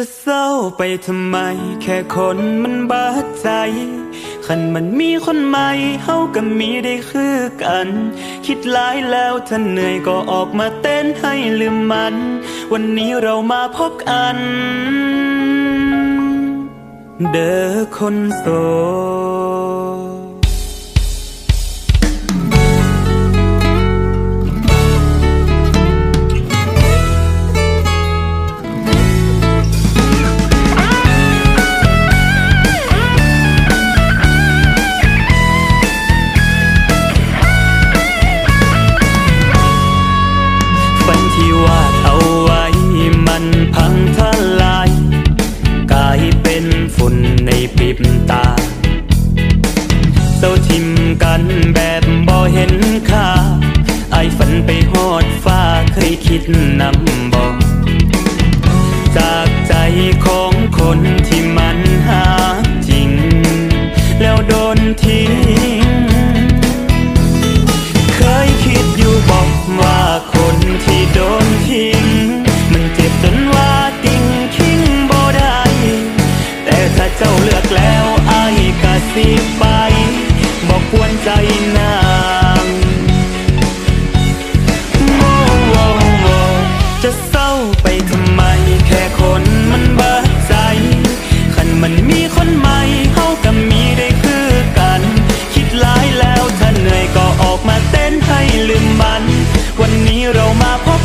จะเศร้าไปทำไม แค่คนมันบาดใจ คันมันมีคนใหม่เฮาก็มีได้คือกัน คิดหลายแล้วถ้าเหนื่อยก็ออกมาเต้นให้ลืมมัน วันนี้เรามาพบกัน เด้อคนโสด ค่าไอฝันไปหอดฟ้าเคยคิดนำบอก จากใจของคนที่มันหาจริง แล้วโดนทิ้ง เคยคิดอยู่บอกว่าคนที่โดนทิ้ง มันเจ็บจนว่าติงคิงบ่ได้ แต่ถ้าเจ้าเลือกแล้วไอก็สิไป บอกควรใจ ลืมมัน วันนี้เรามาพบ